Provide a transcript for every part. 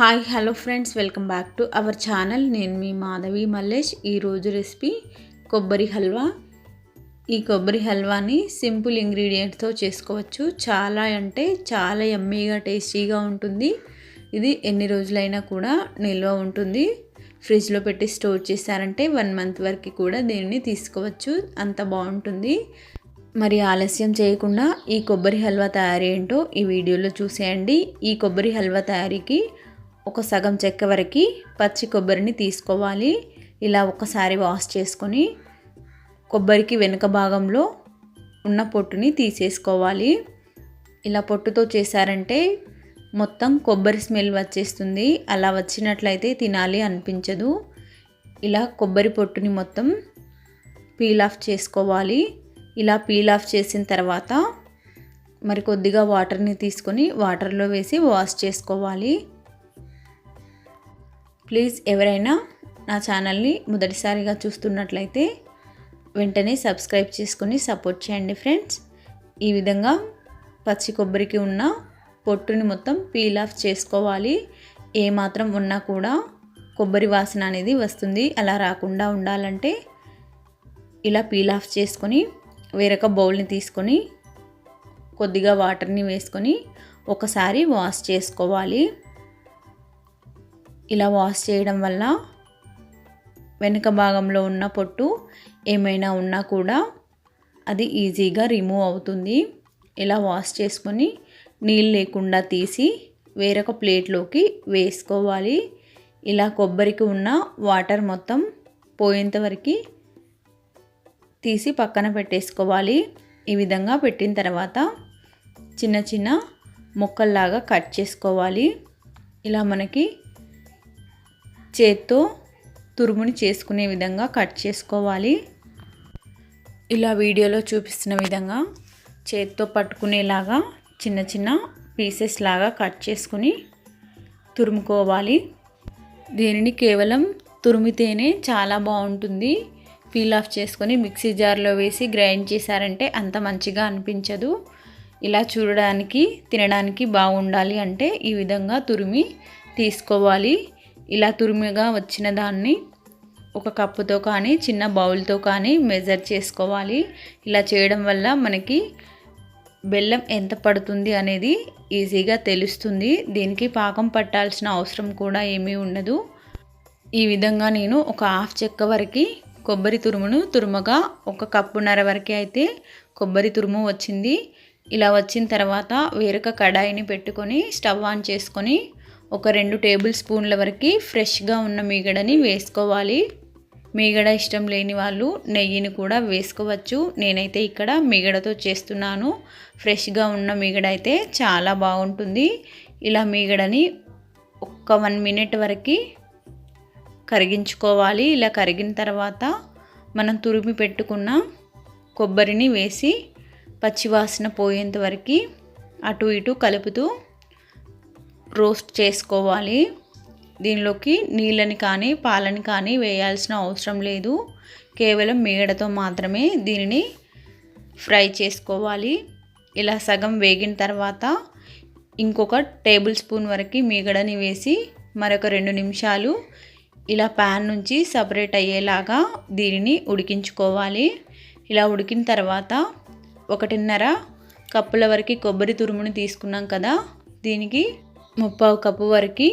Hi hello friends welcome back to our channel. నేను మీ మాధవి మల్లేష్. ఈరోజు రెసిపీ కొబ్బరి హల్వా. ఈ కొబ్బరి హల్వాని సింపుల్ ఇంగ్రీడియంట్స్తో చేసుకోవచ్చు. చాలా అంటే చాలా ఎమ్మీగా టేస్టీగా ఉంటుంది. ఇది ఎన్ని రోజులైనా కూడా నిల్వ ఉంటుంది. ఫ్రిడ్జ్లో పెట్టి స్టోర్ చేశారంటే వన్ మంత్ వరకు కూడా దీనిని తీసుకోవచ్చు. అంత బాగుంటుంది. మరి ఆలస్యం చేయకుండా ఈ కొబ్బరి హల్వా తయారీ ఏంటో ఈ వీడియోలో చూసేయండి. ఈ కొబ్బరి హల్వా తయారీకి ఒక సగం చెక్క వరకు పచ్చి కొబ్బరిని తీసుకోవాలి. ఇలా ఒకసారి వాష్ చేసుకొని కొబ్బరికి వెనుక భాగంలో ఉన్న పొట్టుని తీసేసుకోవాలి. ఇలా పొట్టుతో చేశారంటే మొత్తం కొబ్బరి స్మెల్ వచ్చేస్తుంది. అలా వచ్చినట్లయితే తినాలి అనిపించదు. ఇలా కొబ్బరి పొట్టుని మొత్తం పీల్ ఆఫ్ చేసుకోవాలి. ఇలా పీల్ ఆఫ్ చేసిన తర్వాత మరి కొద్దిగా వాటర్ని తీసుకొని వాటర్లో వేసి వాష్ చేసుకోవాలి. ప్లీజ్ ఎవరైనా నా ఛానల్ని మొదటిసారిగా చూస్తున్నట్లయితే వెంటనే సబ్స్క్రైబ్ చేసుకొని సపోర్ట్ చేయండి ఫ్రెండ్స్. ఈ విధంగా పచ్చి కొబ్బరికి ఉన్న పొట్టుని మొత్తం పీల్ ఆఫ్ చేసుకోవాలి. ఏమాత్రం ఉన్నా కూడా కొబ్బరి వాసన అనేది వస్తుంది. అలా రాకుండా ఉండాలంటే ఇలా పీల్ ఆఫ్ చేసుకొని వేరొక బౌల్ని తీసుకొని కొద్దిగా వాటర్ని వేసుకొని ఒకసారి వాష్ చేసుకోవాలి. ఇలా వాష్ చేయడం వల్ల వెనుక భాగంలో ఉన్న పొట్టు ఏమైనా ఉన్నా కూడా అది ఈజీగా రిమూవ్ అవుతుంది. ఇలా వాష్ చేసుకొని నీళ్ళు లేకుండా తీసి వేరొక ప్లేట్లోకి వేసుకోవాలి. ఇలా కొబ్బరికి ఉన్న వాటర్ మొత్తం పోయేంతవరకు తీసి పక్కన పెట్టేసుకోవాలి. ఈ విధంగా పెట్టిన తర్వాత చిన్న చిన్న ముక్కల్లాగా కట్ చేసుకోవాలి. ఇలా మనకి చేత్తో తురుముని చేసుకునే విధంగా కట్ చేసుకోవాలి. ఇలా వీడియోలో చూపిస్తున్న విధంగా చేత్తో పట్టుకునేలాగా చిన్న చిన్న పీసెస్ లాగా కట్ చేసుకుని తురుముకోవాలి. దీనిని కేవలం తురిమితేనే చాలా బాగుంటుంది. పీల్ ఆఫ్ చేసుకొని మిక్సీ జార్లో వేసి గ్రైండ్ చేశారంటే అంత మంచిగా అనిపించదు. ఇలా చూడడానికి తినడానికి బాగుండాలి అంటే ఈ విధంగా తురిమి తీసుకోవాలి. ఇలా తురుముగా వచ్చిన దాన్ని ఒక కప్పుతో కానీ చిన్న బౌల్తో కానీ మెజర్ చేసుకోవాలి. ఇలా చేయడం వల్ల మనకి బెల్లం ఎంత పడుతుంది అనేది ఈజీగా తెలుస్తుంది. దీనికి పాకం పట్టాల్సిన అవసరం కూడా ఏమీ ఉండదు. ఈ విధంగా నేను ఒక హాఫ్ చెక్క వరకు కొబ్బరి తురుమును తురుమగా ఒక కప్పున్నర వరకు అయితే కొబ్బరి తురుము వచ్చింది. ఇలా వచ్చిన తర్వాత వేరొక కడాయిని పెట్టుకొని స్టవ్ ఆన్ చేసుకొని ఒక రెండు టేబుల్ స్పూన్ల వరకు ఫ్రెష్గా ఉన్న మీగడని వేసుకోవాలి. మీగడ ఇష్టం లేని వాళ్ళు నెయ్యిని కూడా వేసుకోవచ్చు. నేనైతే ఇక్కడ మీగడతో చేస్తున్నాను. ఫ్రెష్గా ఉన్న మీగడ అయితే చాలా బాగుంటుంది. ఇలా మీగడని ఒక్క వన్ మినిట్ వరకు కరిగించుకోవాలి. ఇలా కరిగిన తర్వాత మనం తురిమి పెట్టుకున్న కొబ్బరిని వేసి పచ్చివాసన పోయేంత వరకు అటు ఇటు కలుపుతూ రోస్ట్ చేసుకోవాలి. దీనిలోకి నీళ్ళని కానీ పాలని కానీ వేయాల్సిన అవసరం లేదు. కేవలం మీగడతో మాత్రమే దీనిని ఫ్రై చేసుకోవాలి. ఇలా సగం వేగిన తర్వాత ఇంకొక టేబుల్ స్పూన్ వరకు మీగడని వేసి మరొక రెండు నిమిషాలు ఇలా ప్యాన్ నుంచి సపరేట్ అయ్యేలాగా దీనిని ఉడికించుకోవాలి. ఇలా ఉడికిన తర్వాత ఒకటిన్నర కప్పుల వరకు కొబ్బరి తురుముని తీసుకున్నాం కదా దీనికి ముప్పావు కప్పు వరకు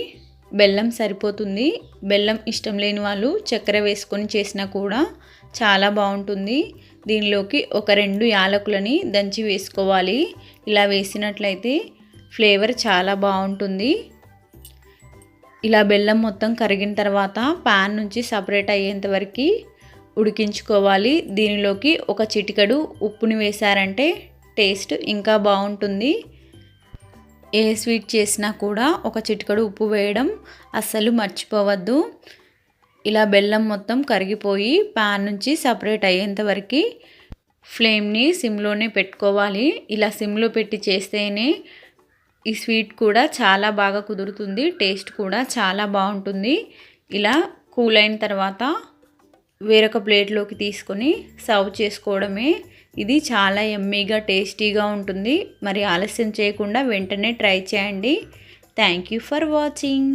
బెల్లం సరిపోతుంది. బెల్లం ఇష్టం లేని వాళ్ళు చక్కెర వేసుకొని చేసినా కూడా చాలా బాగుంటుంది. దీనిలోకి ఒక రెండు యాలకులని దంచి వేసుకోవాలి. ఇలా వేసినట్లయితే ఫ్లేవర్ చాలా బాగుంటుంది. ఇలా బెల్లం మొత్తం కరిగిన తర్వాత పాన్ నుంచి సపరేట్ అయ్యేంత వరకు ఉడికించుకోవాలి. దీనిలోకి ఒక చిటికడు ఉప్పుని వేశారంటే టేస్ట్ ఇంకా బాగుంటుంది. ఏ స్వీట్ చేసినా కూడా ఒక చిటికడు ఉప్పు వేయడం అస్సలు మర్చిపోవద్దు. ఇలా బెల్లం మొత్తం కరిగిపోయి ప్యాన్ నుంచి సపరేట్ అయ్యేంత వరకు ఫ్లేమ్ని సిమ్లోనే పెట్టుకోవాలి. ఇలా సిమ్లో పెట్టి చేస్తేనే ఈ స్వీట్ కూడా చాలా బాగా కుదురుతుంది టేస్ట్ కూడా చాలా బాగుంటుంది. ఇలా కూల్ అయిన తర్వాత వేరొక ప్లేట్లోకి తీసుకొని సర్వ్ చేసుకోవడమే. ఇది చాలా ఎమ్మీగా టేస్టీగా ఉంటుంది. మరి ఆలస్యం చేయకుండా వెంటనే ట్రై చేయండి. Thank you for watching.